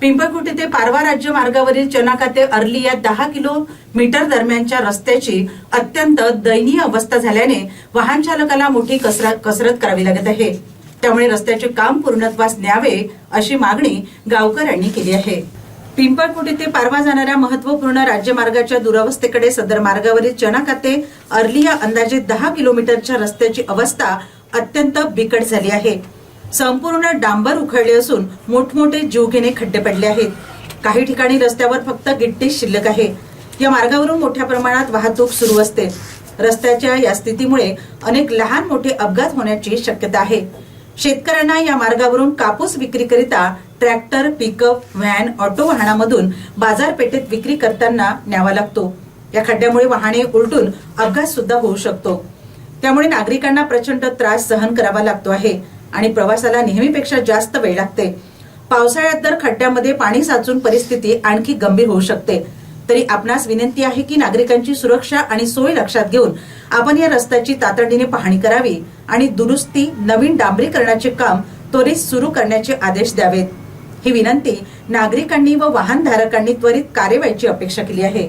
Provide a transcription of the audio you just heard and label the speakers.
Speaker 1: पिंपळकुटी ते पारवा राज्य मार्गावरील चनाका ते अर्ली या दहा किलोमीटर दरम्यानच्या रस्त्याची अत्यंत दयनीय अवस्था झाल्याने वाहन चालकाला मोठी कसरत कसरत करावी लागत आहे. त्यामुळे रस्त्याचे काम पूर्णत्वास न्यावे अशी मागणी गावकऱ्यांनी केली आहे. पिंपळकुटी ते पारवा जाणाऱ्या महत्त्वपूर्ण राज्यमार्गाच्या दुरावस्थेकडे सदर मार्गावरील चनाका ते अर्ली या अंदाजे दहा किलोमीटरच्या रस्त्याची अवस्था अत्यंत बिकट झाली आहे. संपूर्ण डांबर उखळले असून मोठमोठे जीवघेणे खड्डे पडले आहेत. काही ठिकाणी रस्त्यावर फक्त गिट्टी शिल्लक आहे. या मार्गावरून मोठ्या प्रमाणात वाहतूक सुरू असते. रस्त्याच्या या स्थितीमुळे अनेक लहान मोठे अपघात होण्याची शक्यता आहे. शेतकऱ्यांना या मार्गावरून कापूस विक्रीकरिता ट्रॅक्टर पिकअप व्हॅन ऑटो वाहनामधून बाजारपेठेत विक्री करताना न्यावा लागतो. या खड्ड्यामुळे वाहने उलटून अपघात सुद्धा होऊ शकतो. त्यामुळे नागरिकांना प्रचंड त्रास सहन करावा लागतो आहे. आणि प्रवासाला नेहमीपेक्षा जास्त वेळ लागते. पावसाळ्यात तर खड्ड्यामध्ये पाणी साचून परिस्थिती आणखी गंभीर होऊ शकते. तरी आपणास विनंती आहे की नागरिकांची सुरक्षा आणि सोय लक्षात घेऊन आपण या रस्त्याची तातडीने पाहणी करावी आणि दुरुस्ती नवीन डांबरीकरणाचे काम त्वरित सुरू करण्याचे आदेश द्यावेत. ही विनंती नागरिकांनी व वाहनधारकांनी त्वरित कार्यवाहीची अपेक्षा केली आहे.